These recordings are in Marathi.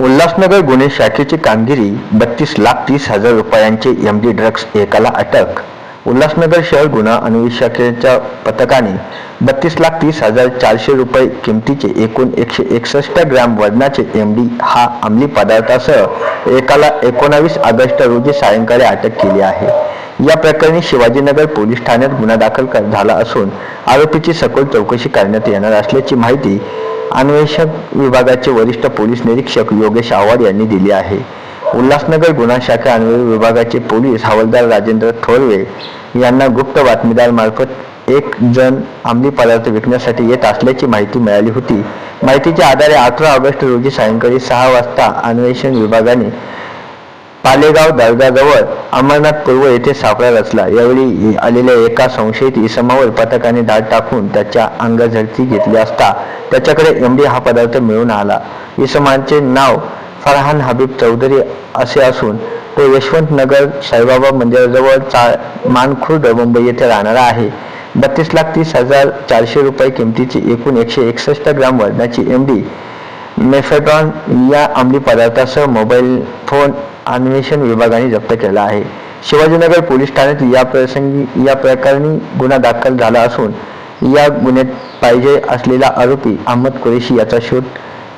उल्हासनगर गुन्हे शाखेची कामगिरी बत्तीस लाख तीस हजार रुपयांचे एम डी ड्रग्ज एकाला अटक. उल्हासनगर शहर गुन्हा अन्वेषणाच्या पथकाने बत्तीस लाख तीस हजार चारशे रुपये किमतीचे एकूण एकशे एकसष्ट ग्रॅम वजनाचे एम डी हा अंमली पदार्थासह एकाला एकोणावीस ऑगस्ट रोजी सायंकाळी अटक केली आहे. या प्रकरणी शिवाजीनगर पोलीस ठाण्यात गुन्हा दाखल झाला असून आरोपीची सखोल चौकशी करण्यात येणार असल्याची माहिती अन्वेषक विभागाचे वरिष्ठ पोलीस निरीक्षक योगेश आव्हाड यांनी दिली आहे. उल्हासनगर गुन्हा शाखा अन्वेषण विभागाचे पोलीस हवालदार राजेंद्र थोरवे यांना गुप्त बातमीदार मार्फत एक जण अंमली पदार्थ विकण्यासाठी येत असल्याची माहिती मिळाली होती. माहितीच्या आधारे अठरा ऑगस्ट रोजी सायंकाळी सहा वाजता अन्वेषण विभागाने पालेगाव दर्गाजवळ अमरनाथ पूर्व येथे सापळा रचला. यावेळी आलेल्या एका संशयित इसमावर पथकाने धाड टाकून त्याच्या अंगझडती घेतली असता त्याच्याकडे एमडी हा पदार्थ मिळून आला. इसमाचे नाव फरहान हबीब चौधरी असे असून तो यशवंत नगर साईबाबा मंदिराजवळ चा मानखुर्द मुंबई येथे राहणारा आहे. बत्तीस लाख तीस हजार चारशे रुपये किमतीची एकूण एकशे एकसष्ट ग्राम वजनाची एमडी मेफेड्रॉन या अंमली पदार्थासह मोबाईल फोन अन्वेषण विभागाने जप्त केला आहे. शिवाजीनगर पोलीस ठाण्यात या प्रसंगी या प्रकरणी गुन्हा दाखल झाला असून या गुन्ह्यात पाहिजे असलेला आरोपी अहमद कुरेशी याचा शोध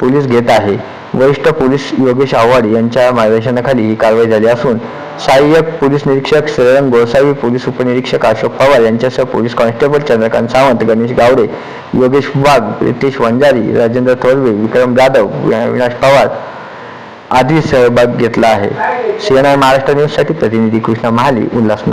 पोलीस घेत आहे. वरिष्ठ पोलीस योगेश आव्हाड यांच्या मार्गदर्शनाखाली ही कारवाई झाली असून सहाय्यक पोलीस निरीक्षक श्रीरंग गोसावी पोलीस उपनिरीक्षक अशोक पवार यांच्यासह पोलीस कॉन्स्टेबल चंद्रकांत सावंत गणेश गावडे योगेश वाघ प्रितेश वंजारी राजेंद्र थोरवे विक्रम जाधव विनाश पवार आधी सहभाग घेतला आहे. सीएनआय महाराष्ट्र न्यूजसाठी प्रतिनिधी कृष्णा महाली उल्हासनगर.